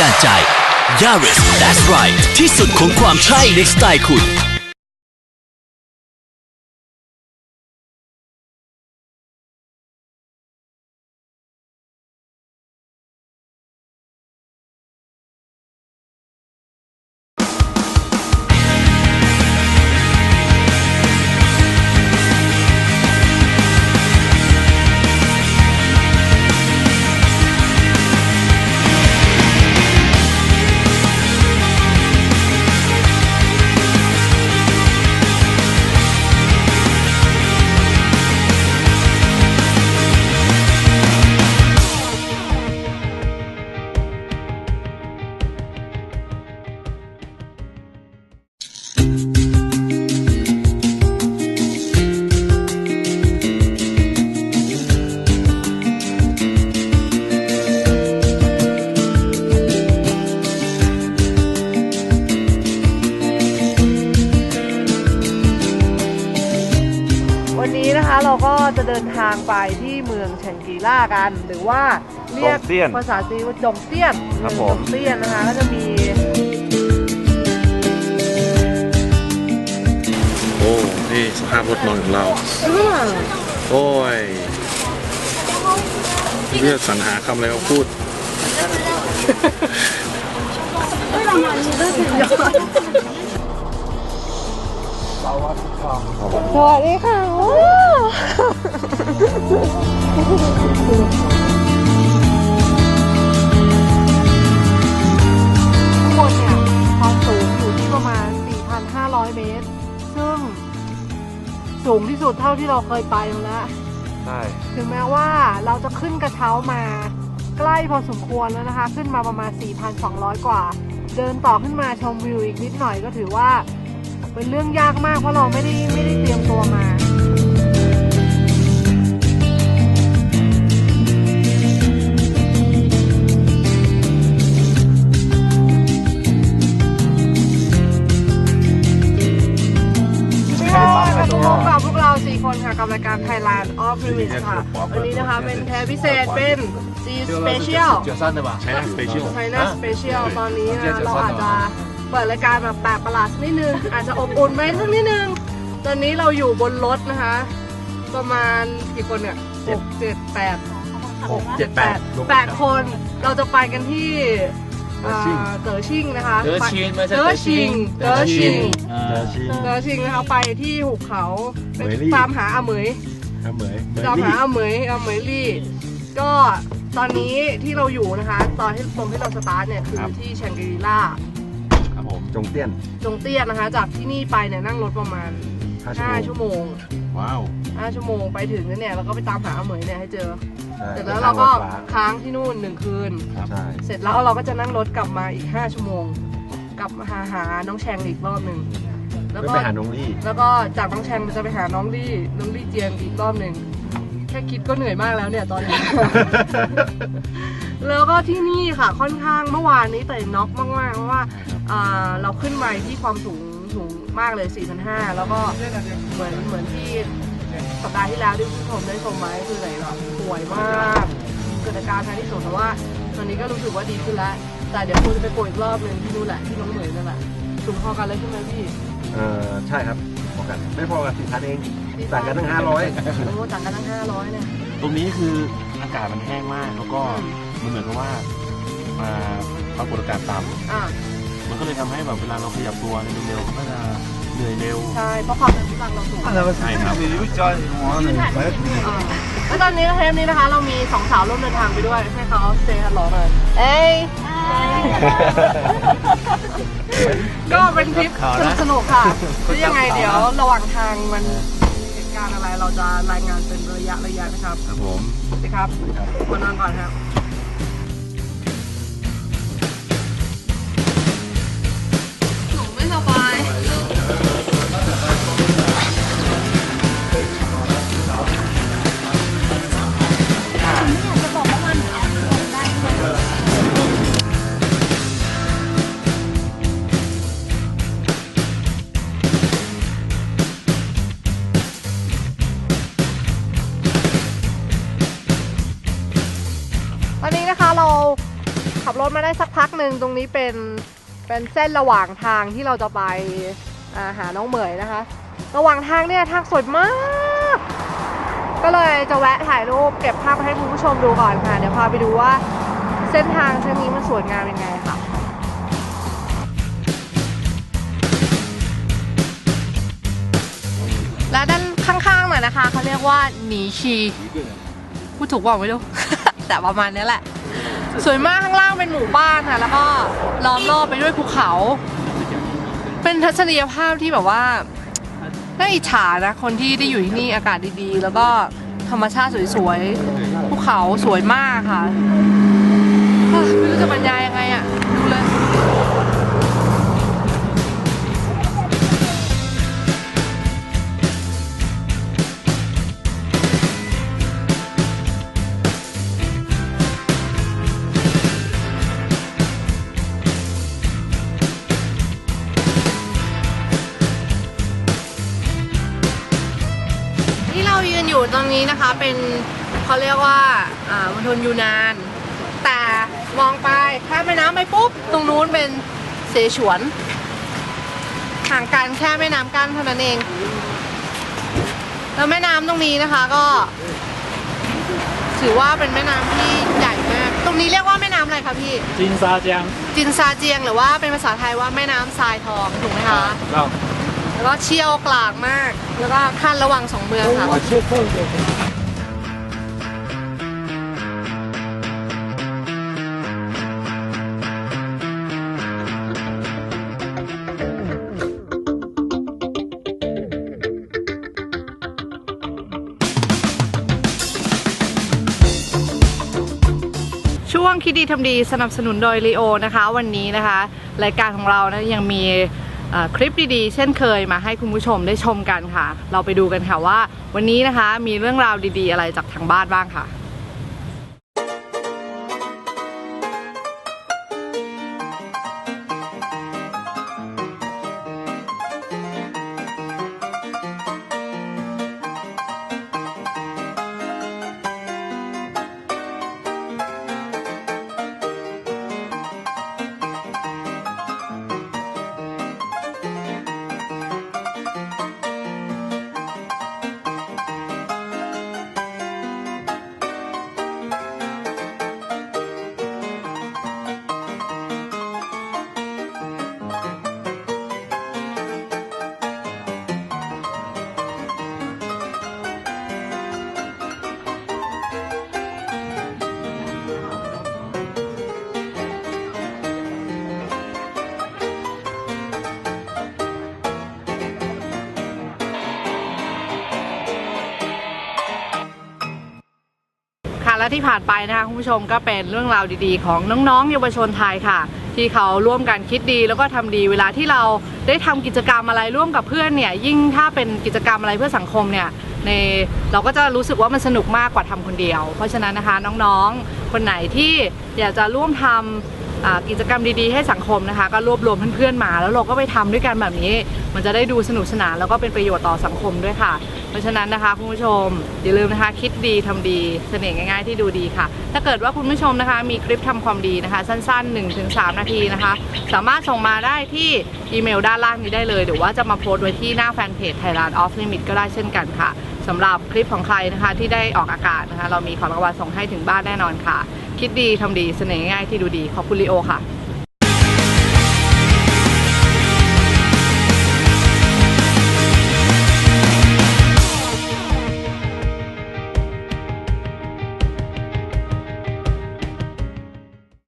ดาลใจ Yaris That's Right ที่สุดของความใช่ในสไตล์คุณ เดินทางไปที่เมืองแชงกรีล่ากัน หรือว่าเรียกจงเตี้ยนภาษาจีนว่าจงเตี้ยนครับอืผมจงเตี้ยนนะคะก็จะมี โอ้ นี่สภาพรถนอนของเรา โอ้ยเลือกสรรหาคำอะไรมาพูด สวัสดีค่ะ ทั้งหมดเนี่ยความสูงอยู่ที่ประมาณ 4,500 เมตร ซึ่งสูงที่สุดเท่าที่เราเคยไปมาแล้ว ใช่ ถึงแม้ว่าเราจะขึ้นกระเช้ามาใกล้พอสมควรแล้วนะคะ ขึ้นมาประมาณ 4,200 กว่า เดินต่อขึ้นมาชมวิวอีกนิดหน่อยก็ถือว่า เป็นเรื่องยากมากเพราะเราไม่ได้ไม่ได้เตรียมตัวมา Thailand of Privilege ค่ะ วันนี้นะคะเป็นเทปพิเศษเป็น G Special ใช้นักสเปเชียล China Special ตอนนี้นะเราอาจจะเปิดรายการแบบแปลกประหลาดสักนิดนึง อาจจะอบอุ่นไปสักนิดนึง ตอนนี้เราอยู่บนรถนะคะ ประมาณกี่คนเนี่ยหกเจ็ดแปดหกเจ็ดแปดแปดคนเราจะไปกันที่อ่าเต๋อชิงนะคะเต๋อชิงไม่ใช่เต๋อชิงเต๋อชิงอ่าเต๋อชิงนะคะไปที่หุบเขาไปเหมยลี่ตามหาอาเหมย ครับเหมยเหมยตามลี่หาอาเหมยอาเหมยลี่ ก็ตอนนี้ที่เราอยู่นะคะ ตอนที่ตรงที่เราสตาร์ทเนี่ย คือที่แชงกรีล่าครับผมจงเตี้ยนจงเตี้ยนนะคะ จากที่นี่ไปเนี่ยนั่งรถประมาณ5 5ชั่วโมงว้าว5ชั่วโมงไปถึงแล้วเนี่ยเราก็ไปตามหาอาเหมยเนี่ยให้เจอ ใช่เสร็จแล้วเราก็ค้างที่นู่นหนึ่งคืน ใช่เสร็จแล้วเราก็จะนั่งรถกลับมาอีก 5 ชั่วโมง กลับมาหาหาน้องแชงอีกรอบหนึ่ง แล้วไม่ก็ไปหาน้องลี่แล้วก็จากน้องแชงจะไปหาน้องลี่น้องลี่เจียงอีกรอบหนึ่งแค่คิดก็เหนื่อยมากแล้วเนี่ยตอนนี้ แล้วก็ที่นี่ค่ะค่อนข้างเมื่อวานนี้แต่น็อกมากๆเพราะว่าอ่าเราขึ้นไปที่ความสูงสูงมากเลย 4,500 แล้วก็เหมือนเหมือนที่สัปดาห์ที่แล้วที่ผู้ชมได้ชมไว้คือไหนแบบป่วยมากเกิดอาการทางที่สุดแต่ว่าตอนนี้ก็รู้สึกว่าดีขึ้นแล้ว แต่เดี๋ยวคุณจะไปป่วยอีกรอบหนึ่งที่นู่นแหละที่น้องเหมยนั่นแหละสูงพอกันเลยใช่ไหมพี่ เออใช่ครับพอกันไม่พอกันสี่พันเองสี่พันต่างกันตั้งห้าร้อยโอ้ต่างกันตั้ง500เนี่ยตรงนี้คืออากาศมันแห้งมากแล้วก็อืมมันเหมือนกับว่ามาปรากฏอากาศต่อ่าำมันก็เลยทำให้แบบเวลาเราขยับตัวเร็วๆมันก็จะเหนื่อยเร็วใช่เพราะความเป็นน้ำหนักเราสูงใช่ครับอ่าแล้วตอนนี้เทปนี้นะคะ เรามีสองสาวร่วมเดินทางไปด้วยให้เขาเซฮัลโหลหน่อยเอ้ย ก็เป็นทริปสนุกสนุกๆค่ะแล้วยังไงเดี๋ยวระหว่างทางมันเหตุการณ์อะไรเราจะรายงานเป็นระยะระยะนะครับ ครับผมสวัสดีครับมานอนก่อนครับ ถมาได้สักพักหนึ่งตรงนี้เป็นเป็นเส้นระหว่างทางที่เราจะไปาหาน้องเหมยนะคะ ระหว่างทางเนี่ยทางสวยมาก ก็เลยจะแวะถ่ายรูปเก็บภาพมาให้คุณผู้ชมดูก่อนค่ะ เดี๋ยวพาไปดูว่าเส้นทางเส้นนี้มันสวยงามยังไงค่ะและด้านข้างๆหน่อยนะคะเขาเรียกว่าหนีชีพูดถูกเปล่าไม่รู้ แต่ประมาณนี้แหละ สวยมากข้างล่างเป็นหมู่บ้านค่ะแล้วก็ล้อมรอบไปด้วยภูเขา เป็นทัศนียภาพที่แบบว่าน่าอิจฉานะคนที่ได้อยู่ที่นี่อากาศดีๆ แล้วก็ธรรมชาติสวยๆภูเขาสวยมากค่ะไม่รู้จะบรรยายยังไงอะ อยู่ตรงนี้นะคะเป็นเขาเรียกว่าอ่ามณฑลยูนาน แต่มองไปข้ามแม่น้ำไปปุ๊บ ตรงนู้นเป็นเสฉวน ห่างกันแค่แม่น้ำกั้นเท่านั้นเอง แล้วแม่น้ำตรงนี้นะคะก็ ถือว่าเป็นแม่น้ำที่ใหญ่มาก ตรงนี้เรียกว่าแม่น้ำอะไรคะพี่ จินซาจังจินซาเจียงหรือว่าเป็นภาษาไทยว่าแม่น้ำทรายทองถูกไหมคะเรา แล้วก็เชี่ยวกลางมาก แล้วก็ขั้นระหว่างสองเมืองค่ะ ช่วงคิดดีทำดีสนับสนุนโดยลีโอนะคะ วันนี้นะคะ รายการของเรานะยังมีเอ่อ คลิปดีๆ เช่นเคยมาให้คุณผู้ชมได้ชมกันค่ะ เราไปดูกันค่ะว่า วันนี้นะคะมีเรื่องราวดีๆ อะไรจากทางบ้านบ้างค่ะ และที่ผ่านไปนะคะคุณผู้ชมก็เป็นเรื่องราวดีๆ ของน้องๆเยาวชนไทยค่ะ ที่เขาร่วมกันคิดดีแล้วก็ทำดีเวลาที่เราได้ทำกิจกรรมอะไรร่วมกับเพื่อนเนี่ยยิ่งถ้าเป็นกิจกรรมอะไรเพื่อสังคมเนี่ยในเราก็จะรู้สึกว่ามันสนุกมากกว่าทำคนเดียว เพราะฉะนั้นนะคะน้องๆ คนไหนที่อยากจะร่วมทำอ่ากิจกรรมดีๆ ให้สังคมนะคะ ก็รวบรวมเพื่อนๆมา แล้วเราก็ไปทำด้วยกันแบบนี้ มันจะได้ดูสนุกสนานแล้วก็เป็นประโยชน์ต่อสังคมด้วยค่ะ เพราะฉะนั้นนะคะคุณผู้ชมอย่าลืมนะคะ คิดดีทำดีเสน่ห์ง่าย ๆ ที่ดูดีค่ะ ถ้าเกิดว่าคุณผู้ชมนะคะ มีคลิปทำความดีนะคะ สั้น ๆ 1-3 นาทีนะคะ สามารถส่งมาได้ที่อีเมลด้านล่างนี้ได้เลยหรือว่าจะมาโพสต์ไว้ที่หน้าแฟนเพจ Thailand Off Limit ก็ได้เช่นกันค่ะสำหรับคลิปของใครนะคะที่ได้ออกอากาศนะคะ เรามีของรางวัลส่งให้ถึงบ้านแน่นอนค่ะ คิดดีทำดีเสน่ห์ง่ายที่ดูดีขอบคุณลีโอค่ะ